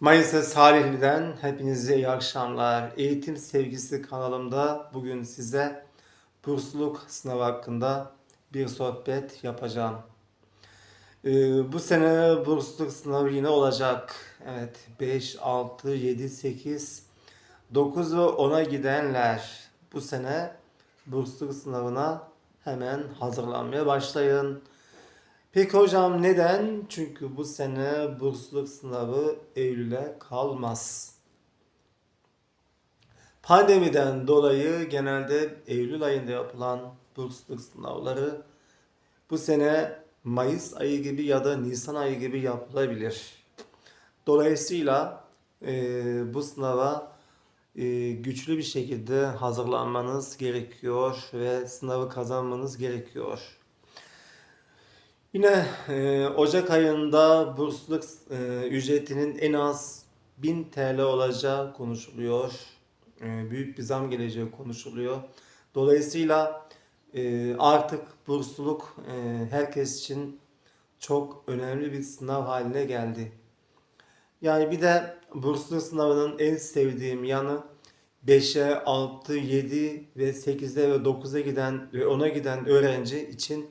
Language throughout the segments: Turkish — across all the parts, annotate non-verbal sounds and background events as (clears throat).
Mayıs'ta Salihli'den hepinize iyi akşamlar. Eğitim Sevgisi kanalımda bugün size bursluluk sınavı hakkında bir sohbet yapacağım. Ee, bu sene bursluluk sınavı yine olacak. Evet 5, 6, 7, 8, 9 ve 10'a gidenler bu sene bursluluk sınavına hemen hazırlanmaya başlayın. Peki hocam neden? Çünkü bu sene bursluluk sınavı Eylül'e kalmaz. Pandemiden dolayı genelde Eylül ayında yapılan bursluluk sınavları bu sene Mayıs ayı gibi ya da Nisan ayı gibi yapılabilir. Dolayısıyla e, bu sınava e, güçlü bir şekilde hazırlanmanız gerekiyor ve sınavı kazanmanız gerekiyor. Yine e, Ocak ayında bursluluk e, ücretinin en az 1000 TL olacağı konuşuluyor. E, büyük bir zam geleceği konuşuluyor. Dolayısıyla e, artık bursluluk e, herkes için çok önemli bir sınav haline geldi. Yani bir de bursluluk sınavının en sevdiğim yanı 5'e, 6, 7 ve 8'e ve 9'a giden ve 10'a giden öğrenci için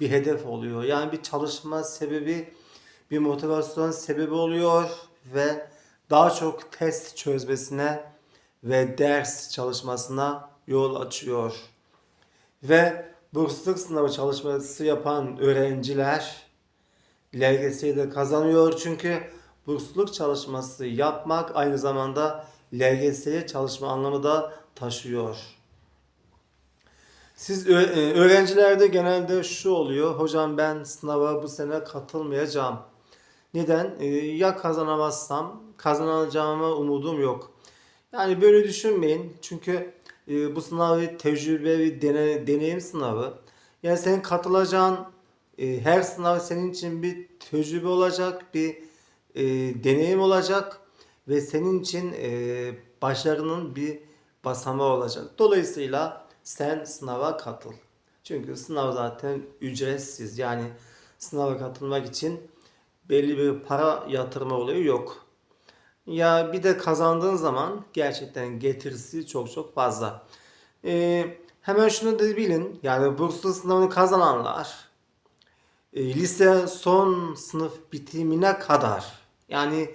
bir hedef oluyor. Yani bir çalışma sebebi, bir motivasyon sebebi oluyor ve daha çok test çözmesine ve ders çalışmasına yol açıyor. Ve bursluluk sınavı çalışması yapan öğrenciler LGS'yi de kazanıyor çünkü bursluluk çalışması yapmak aynı zamanda LGS'ye çalışma anlamı da taşıyor. Siz e, öğrencilerde genelde şu oluyor. Hocam ben sınava bu sene katılmayacağım. Neden? E, Ya kazanamazsam kazanacağıma umudum yok. Yani böyle düşünmeyin. Çünkü e, bu sınav bir tecrübe bir dene- deneyim sınavı. Yani senin katılacağın her sınav senin için bir tecrübe olacak, bir e, deneyim olacak ve senin için e, başarının bir basamağı olacak. Dolayısıyla sen sınava katıl. Çünkü sınav zaten ücretsiz. Yani sınava katılmak için belli bir para yatırma olayı yok. Ya bir de kazandığın zaman gerçekten getirisi çok çok fazla. Ee, hemen şunu da bilin. Yani burslu sınavını kazananlar e, lise son sınıf bitimine kadar yani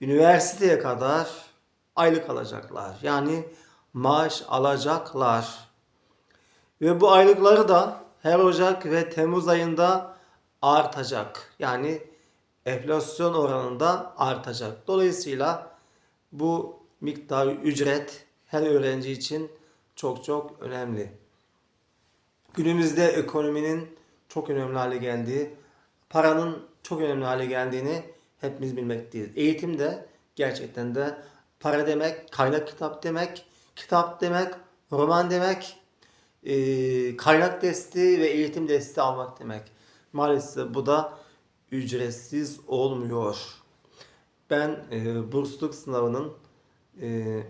üniversiteye kadar aylık alacaklar. Yani maaş alacaklar. Ve bu aylıkları da her Ocak ve Temmuz ayında artacak. Yani enflasyon oranında artacak. Dolayısıyla bu miktar ücret her öğrenci için çok çok önemli. Günümüzde ekonominin çok önemli hale geldiği, paranın çok önemli hale geldiğini hepimiz bilmekteyiz. Eğitim de gerçekten de para demek, kaynak kitap demek, kitap demek, roman demek, e, kaynak desteği ve eğitim desteği almak demek. Maalesef bu da ücretsiz olmuyor. Ben e, bursluluk sınavının e,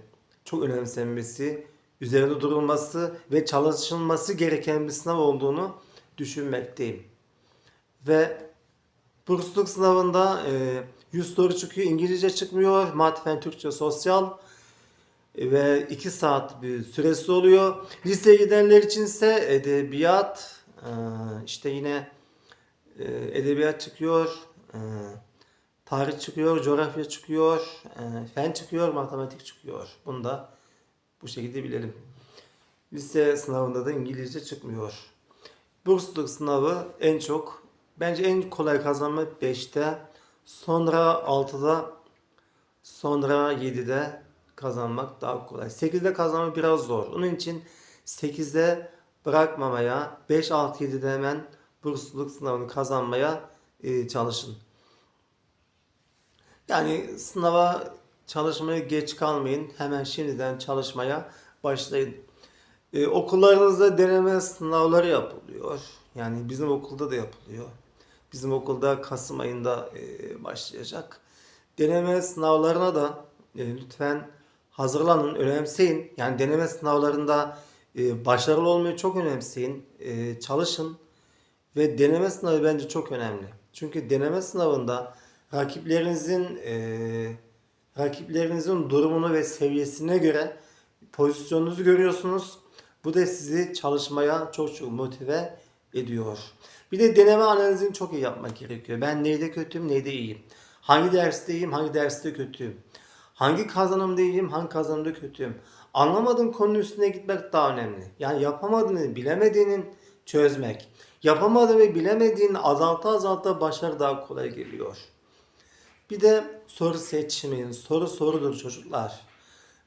çok önemsenmesi, üzerinde durulması ve çalışılması gereken bir sınav olduğunu düşünmekteyim. Ve bursluluk sınavında e, 100 soru çıkıyor, İngilizce çıkmıyor, matematik, Türkçe, sosyal ve 2 saat bir süresi oluyor. Liseye gidenler içinse edebiyat, e, işte yine e, edebiyat çıkıyor, e, tarih çıkıyor, coğrafya çıkıyor, fen çıkıyor, matematik çıkıyor. Bunu da bu şekilde bilelim. Lise sınavında da İngilizce çıkmıyor. Bursluluk sınavı en çok, bence en kolay kazanma 5'te, sonra 6'da, sonra 7'de kazanmak daha kolay. 8'de kazanmak biraz zor. Onun için 8'de bırakmamaya, 5, 6, 7'de hemen bursluluk sınavını kazanmaya e, çalışın. Yani sınava çalışmaya geç kalmayın. Hemen şimdiden çalışmaya başlayın. E, okullarınızda deneme sınavları yapılıyor. Yani bizim okulda da yapılıyor. Bizim okulda Kasım ayında e, başlayacak. Deneme sınavlarına da e, lütfen hazırlanın, önemseyin. Yani deneme sınavlarında e, başarılı olmayı çok önemseyin. E, çalışın. Ve deneme sınavı bence çok önemli. Çünkü deneme sınavında rakiplerinizin e, rakiplerinizin durumunu ve seviyesine göre pozisyonunuzu görüyorsunuz. Bu da sizi çalışmaya çok çok motive ediyor. Bir de deneme analizini çok iyi yapmak gerekiyor. Ben neyde kötüyüm, neyde iyiyim. Hangi derste iyiyim, hangi derste kötüyüm. Hangi kazanımda iyiyim, hangi kazanımda kötüyüm. Anlamadığın konunun üstüne gitmek daha önemli. Yani yapamadığını, bilemediğinin çözmek. Yapamadığını ve bilemediğini azalta azalta başarı daha kolay geliyor. Bir de soru seçimin, soru sorudur çocuklar.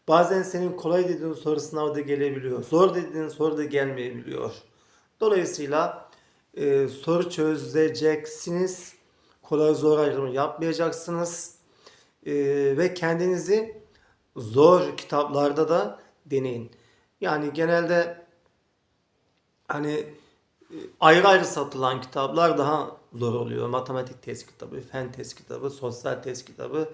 Bazen senin kolay dediğin soru sınavda gelebiliyor. Zor dediğin soru da gelmeyebiliyor. Dolayısıyla e, soru çözeceksiniz. Kolay zor ayrımı yapmayacaksınız. E, ve kendinizi zor kitaplarda da deneyin. Yani genelde hani e, ayrı ayrı satılan kitaplar daha zor oluyor. Matematik test kitabı, fen test kitabı, sosyal test kitabı,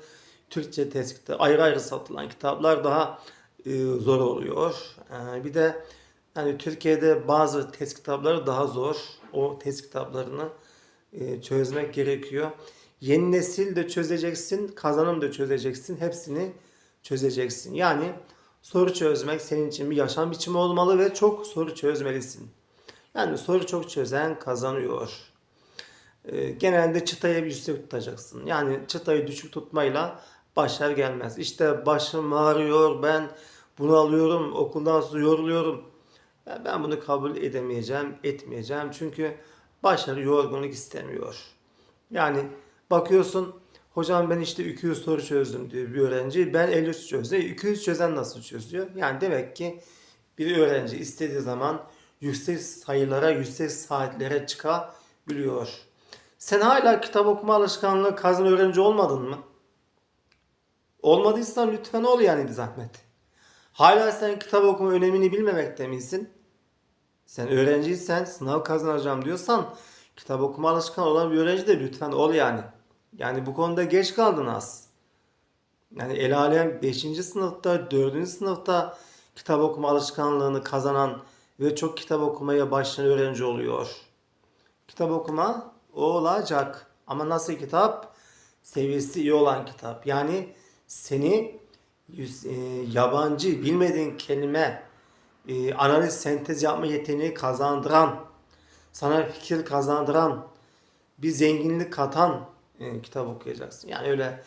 Türkçe test kitabı. Ayrı ayrı satılan kitaplar daha e, zor oluyor. E, bir de hani Türkiye'de bazı test kitapları daha zor. O test kitaplarını e, çözmek gerekiyor. Yeni nesil de çözeceksin, kazanım da çözeceksin. Hepsini çözeceksin. Yani soru çözmek senin için bir yaşam biçimi olmalı ve çok soru çözmelisin. Yani soru çok çözen kazanıyor. Ee, genelde çıtayı bir yüksek tutacaksın. Yani çıtayı düşük tutmayla başarı gelmez. İşte başım ağrıyor, ben bunu alıyorum, okuldan sonra yoruluyorum. Ben bunu kabul edemeyeceğim, etmeyeceğim. Çünkü başarı yorgunluk istemiyor. Yani bakıyorsun, hocam ben işte 200 soru çözdüm diyor bir öğrenci. Ben 53 çözdüm. 200 çözen nasıl çözüyor? Yani demek ki bir öğrenci istediği zaman yüksek sayılara, yüksek saatlere çıkabiliyor. Sen hala kitap okuma alışkanlığı kazan öğrenci olmadın mı? Olmadıysan lütfen ol yani bir zahmet. Hala sen kitap okuma önemini bilmemekte misin? Sen öğrenciysen sınav kazanacağım diyorsan kitap okuma alışkanlığı olan bir öğrenci de lütfen ol yani. Yani bu konuda geç kaldın az. Yani el alem 5. sınıfta, 4. sınıfta kitap okuma alışkanlığını kazanan ve çok kitap okumaya başlayan öğrenci oluyor. Kitap okuma olacak. Ama nasıl kitap? Seviyesi iyi olan kitap. Yani seni yüz- e, yabancı bilmediğin kelime e, analiz sentez yapma yeteneği kazandıran, sana fikir kazandıran, bir zenginlik katan e, kitap okuyacaksın. Yani öyle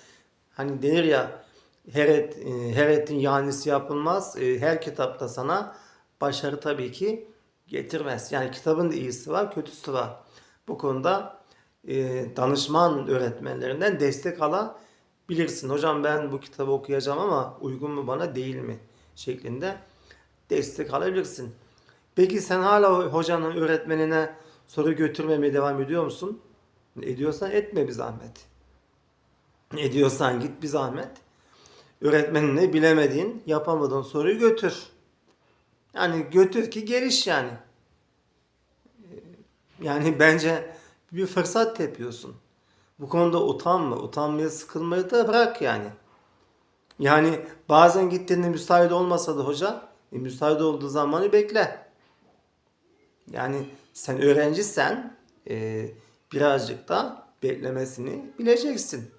hani denir ya heret, e, heretin yanisi yapılmaz. E, her kitapta sana başarı tabii ki getirmez. Yani kitabın da iyisi var, kötüsü var. Bu konuda e, danışman öğretmenlerinden destek alabilirsin. Hocam ben bu kitabı okuyacağım ama uygun mu bana değil mi? şeklinde destek alabilirsin. Peki sen hala hocanın öğretmenine soru götürmemeye devam ediyor musun? Ediyorsan etme bir zahmet. Ediyorsan git bir zahmet. Öğretmenine bilemediğin, yapamadığın soruyu götür. Yani götür ki geliş yani. Yani bence bir fırsat tepiyorsun. Bu konuda utanma. Utanmayı, sıkılmayı da bırak yani. Yani bazen gittiğinde müsait olmasa da hoca, e, müsait olduğu zamanı bekle. Yani sen öğrencisen e, birazcık da beklemesini bileceksin.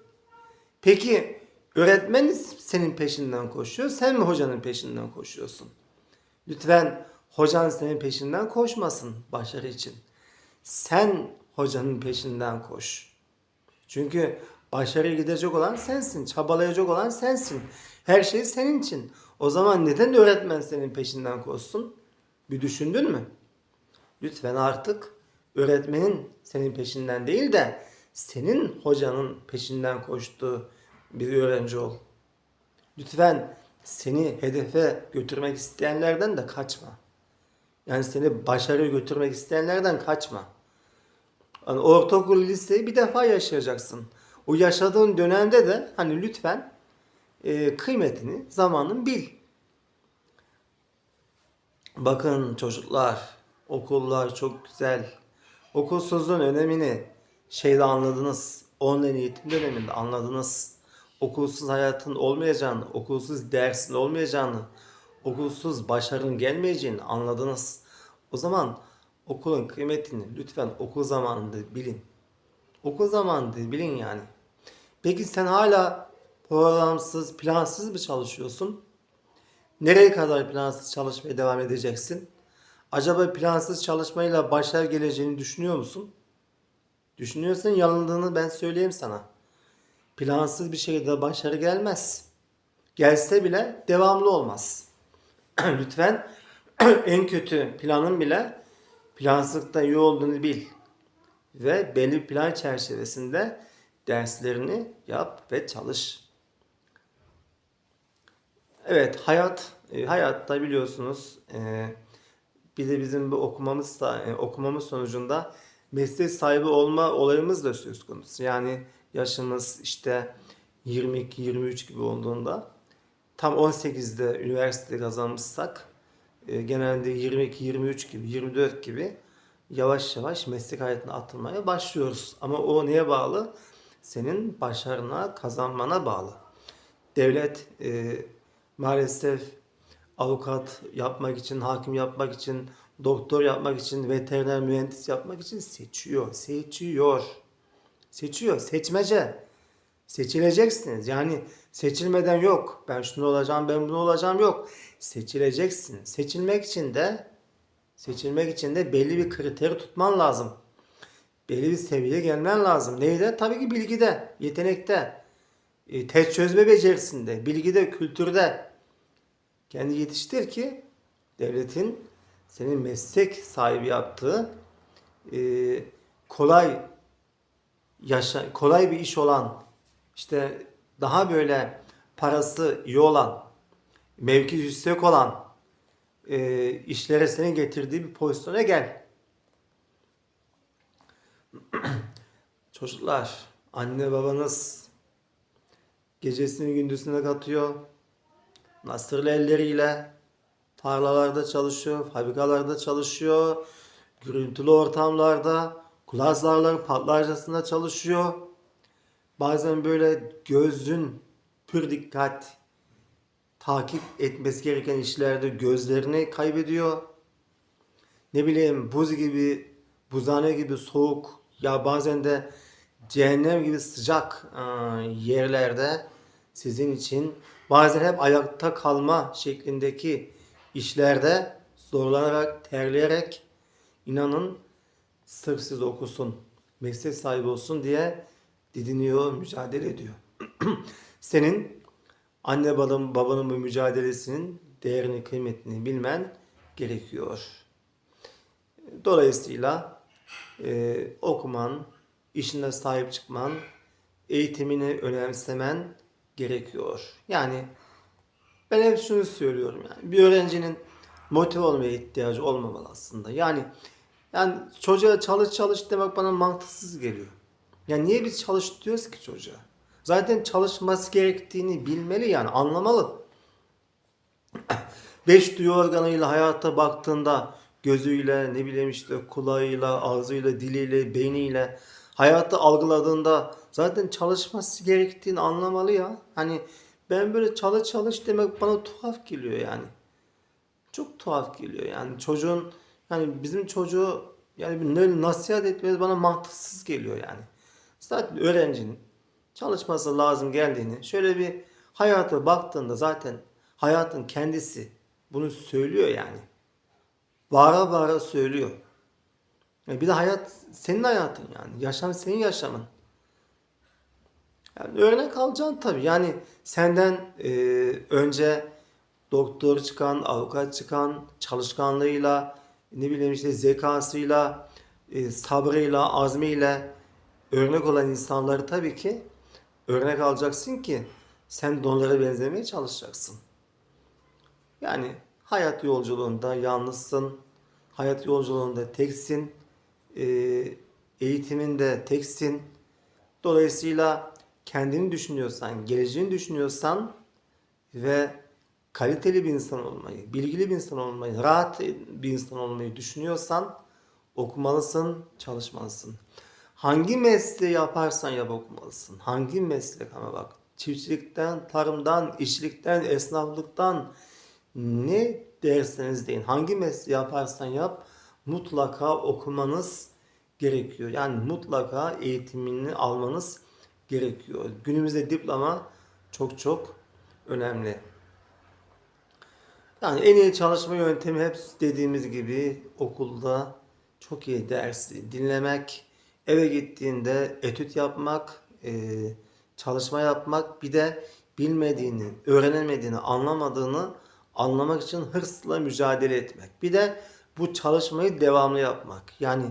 Peki öğretmen senin peşinden koşuyor, sen mi hocanın peşinden koşuyorsun? Lütfen hocan senin peşinden koşmasın başarı için. Sen hocanın peşinden koş. Çünkü başarıya gidecek olan sensin, çabalayacak olan sensin. Her şey senin için. O zaman neden öğretmen senin peşinden koşsun? Bir düşündün mü? Lütfen artık öğretmenin senin peşinden değil de senin hocanın peşinden koştuğu bir öğrenci ol. Lütfen seni hedefe götürmek isteyenlerden de kaçma. Yani seni başarıya götürmek isteyenlerden kaçma. Hani ortaokul, liseyi bir defa yaşayacaksın. O yaşadığın dönemde de hani lütfen e, kıymetini, zamanını bil. Bakın çocuklar, okullar çok güzel. Okulsuzluğun önemini şeyde anladınız. Online eğitim döneminde anladınız. Okulsuz hayatın olmayacağını, okulsuz dersin olmayacağını, okulsuz başarının gelmeyeceğini anladınız. O zaman okulun kıymetini lütfen okul zamanında bilin. Okul zamanında bilin yani. Peki sen hala programsız, plansız mı çalışıyorsun? Nereye kadar plansız çalışmaya devam edeceksin? Acaba plansız çalışmayla başarı geleceğini düşünüyor musun? Düşünüyorsan yanıldığını ben söyleyeyim sana. Plansız bir şekilde başarı gelmez. Gelse bile devamlı olmaz. (clears throat) Lütfen (clears throat) en kötü planın bile plansızlıkta iyi olduğunu bil. Ve belli plan çerçevesinde derslerini yap ve çalış. Evet, hayat e, hayatta biliyorsunuz e, bir de bizim bu okumamız da e, okumamız sonucunda meslek sahibi olma olayımız da söz konusu. Yani yaşımız işte 22-23 gibi olduğunda tam 18'de üniversite kazanmışsak e, genelde 22-23 gibi 24 gibi yavaş yavaş meslek hayatına atılmaya başlıyoruz. Ama o neye bağlı? Senin başarına, kazanmana bağlı. Devlet e, maalesef avukat yapmak için, hakim yapmak için, doktor yapmak için, veteriner mühendis yapmak için seçiyor, seçiyor. Seçiyor, seçmece. Seçileceksiniz. Yani seçilmeden yok. Ben şunu olacağım, ben bunu olacağım yok. Seçileceksin. Seçilmek için de seçilmek için de belli bir kriteri tutman lazım. Belli bir seviyeye gelmen lazım. Neyde? Tabii ki bilgide, yetenekte, e, test çözme becerisinde, bilgide, kültürde. Kendi yetiştir ki devletin senin meslek sahibi yaptığı e, kolay yaşa kolay bir iş olan işte daha böyle parası iyi olan mevki yüksek olan e, işlere seni getirdiği bir pozisyona gel. (clears throat) Çocuklar, anne babanız gecesini gündüzüne katıyor. Nasırlı elleriyle tarlalarda çalışıyor, fabrikalarda çalışıyor, gürültülü ortamlarda, kulak zarları patlarcasında çalışıyor. Bazen böyle gözün pür dikkat takip etmesi gereken işlerde gözlerini kaybediyor. Ne bileyim buz gibi, buzhane gibi soğuk ya bazen de cehennem gibi sıcak e, yerlerde sizin için bazen hep ayakta kalma şeklindeki işlerde zorlanarak, terleyerek inanın sırf siz okusun, meslek sahibi olsun diye didiniyor, mücadele ediyor. (clears throat) Senin anne babanın, babanın bu mücadelesinin değerini, kıymetini bilmen gerekiyor. Dolayısıyla e, okuman, işine sahip çıkman, eğitimini önemsemen gerekiyor. Yani ben hep şunu söylüyorum yani bir öğrencinin motive olmaya ihtiyacı olmamalı aslında. Yani yani çocuğa çalış çalış demek bana mantıksız geliyor. Yani niye biz çalış diyoruz ki çocuğa? Zaten çalışması gerektiğini bilmeli yani anlamalı. (coughs) Beş duyu organıyla hayata baktığında gözüyle, ne bileyim işte kulağıyla, ağzıyla, diliyle, beyniyle hayatı algıladığında zaten çalışması gerektiğini anlamalı ya. Hani ben böyle çalış çalış demek bana tuhaf geliyor yani. Çok tuhaf geliyor yani çocuğun yani bizim çocuğu yani ne- nasihat etmeniz bana mantıksız geliyor yani. Zaten öğrencinin çalışması lazım geldiğini şöyle bir hayata baktığında zaten hayatın kendisi bunu söylüyor yani. Bağıra bağıra söylüyor. Ya bir de hayat senin hayatın yani. Yaşam senin yaşamın. Yani örnek alacaksın tabii. Yani senden e, önce doktor çıkan, avukat çıkan, çalışkanlığıyla, ne bileyim işte zekasıyla, e, sabrıyla, azmiyle örnek olan insanları tabii ki örnek alacaksın ki sen de onlara benzemeye çalışacaksın. Yani hayat yolculuğunda yalnızsın, hayat yolculuğunda teksin, e, eğitiminde teksin. Dolayısıyla kendini düşünüyorsan, geleceğini düşünüyorsan ve kaliteli bir insan olmayı, bilgili bir insan olmayı, rahat bir insan olmayı düşünüyorsan okumalısın, çalışmalısın. Hangi mesleği yaparsan yap okumalısın. Hangi meslek ama bak çiftçilikten, tarımdan, işçilikten, esnaflıktan ne derseniz deyin. Hangi mesleği yaparsan yap mutlaka okumanız gerekiyor. Yani mutlaka eğitimini almanız gerekiyor. Günümüzde diploma çok çok önemli. Yani en iyi çalışma yöntemi hep dediğimiz gibi okulda çok iyi dersi dinlemek, eve gittiğinde etüt yapmak, e, çalışma yapmak, bir de bilmediğini, öğrenemediğini, anlamadığını anlamak için hırsla mücadele etmek. Bir de bu çalışmayı devamlı yapmak. Yani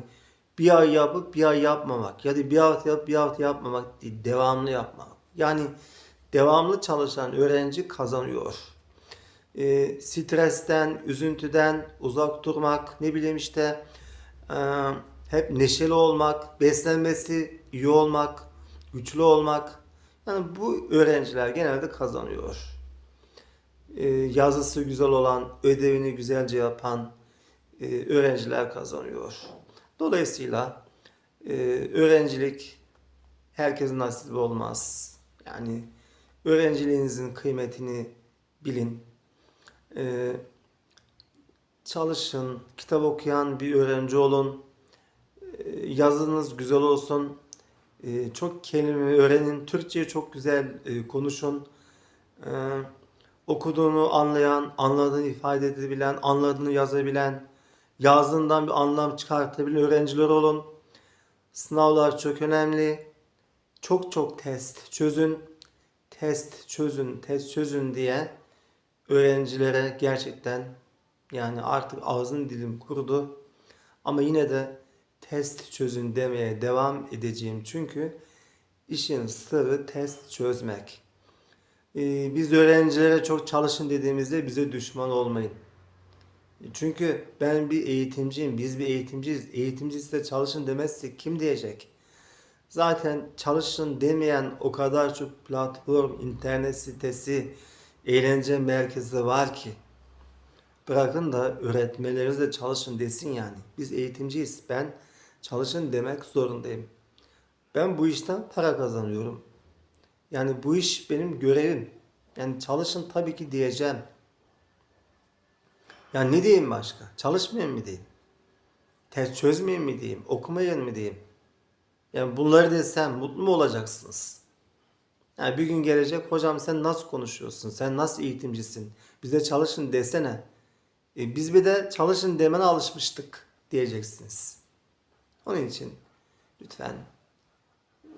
bir ay yapıp bir ay yapmamak ya da bir hafta yapıp bir hafta yapmamak değil, devamlı yapmak. Yani devamlı çalışan öğrenci kazanıyor e, stresten, üzüntüden uzak durmak, ne bileyim işte e, hep neşeli olmak, beslenmesi iyi olmak, güçlü olmak. Yani bu öğrenciler genelde kazanıyor. E, yazısı güzel olan, ödevini güzelce yapan e, öğrenciler kazanıyor. Dolayısıyla e, öğrencilik herkesin nasibi olmaz. Yani öğrenciliğinizin kıymetini bilin. Ee, çalışın, kitap okuyan bir öğrenci olun, Ee, yazınız güzel olsun, Ee, çok kelime öğrenin, Türkçeyi çok güzel e, konuşun, Ee, okuduğunu anlayan, anladığını ifade edebilen, anladığını yazabilen, yazdığından bir anlam çıkartabilen öğrenciler olun. Sınavlar çok önemli. Çok çok test çözün, test çözün, test çözün diye öğrencilere gerçekten yani artık ağzım dilim kurudu ama yine de test çözün demeye devam edeceğim çünkü işin sırrı test çözmek. Ee, biz öğrencilere çok çalışın dediğimizde bize düşman olmayın. Çünkü ben bir eğitimciyim, biz bir eğitimciyiz. Eğitimci size çalışın demezsek kim diyecek? Zaten çalışın demeyen o kadar çok platform, internet sitesi, eğlence merkezi var ki. Bırakın da öğretmenleriniz de çalışın desin yani. Biz eğitimciyiz. Ben çalışın demek zorundayım. Ben bu işten para kazanıyorum. Yani bu iş benim görevim. Yani çalışın tabii ki diyeceğim. Yani ne diyeyim başka? Çalışmayın mı diyeyim? Test çözmeyin mi diyeyim? Okumayın mı diyeyim? Yani bunları desem mutlu mu olacaksınız? Yani bir gün gelecek hocam sen nasıl konuşuyorsun? Sen nasıl eğitimcisin? Bize çalışın desene. E, biz bir de çalışın demene alışmıştık diyeceksiniz. Onun için lütfen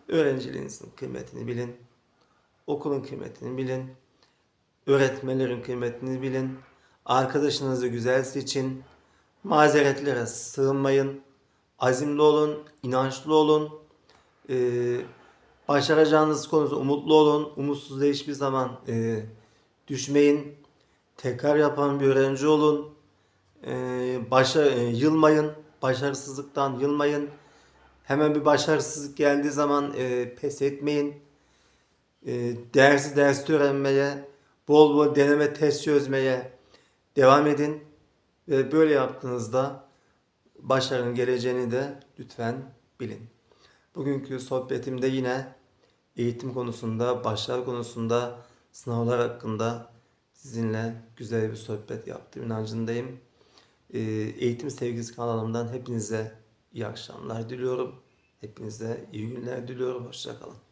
öğrenciliğinizin kıymetini bilin. Okulun kıymetini bilin. Öğretmenlerin kıymetini bilin. Arkadaşınızı güzel seçin. Mazeretlere sığınmayın. Azimli olun, inançlı olun. Ee, başaracağınız konusunda umutlu olun. Umutsuzluğa hiçbir zaman e, düşmeyin. Tekrar yapan bir öğrenci olun. Ee, başa, e, yılmayın. Başarısızlıktan yılmayın. Hemen bir başarısızlık geldiği zaman e, pes etmeyin. E, dersi dersi öğrenmeye, bol bol deneme test çözmeye devam edin. Ve böyle yaptığınızda başarının geleceğini de lütfen bilin. Bugünkü sohbetimde yine eğitim konusunda, başarı konusunda, sınavlar hakkında sizinle güzel bir sohbet yaptım inancındayım. Ee, Eğitim Sevgisi kanalımdan hepinize iyi akşamlar diliyorum. Hepinize iyi günler diliyorum. Hoşçakalın.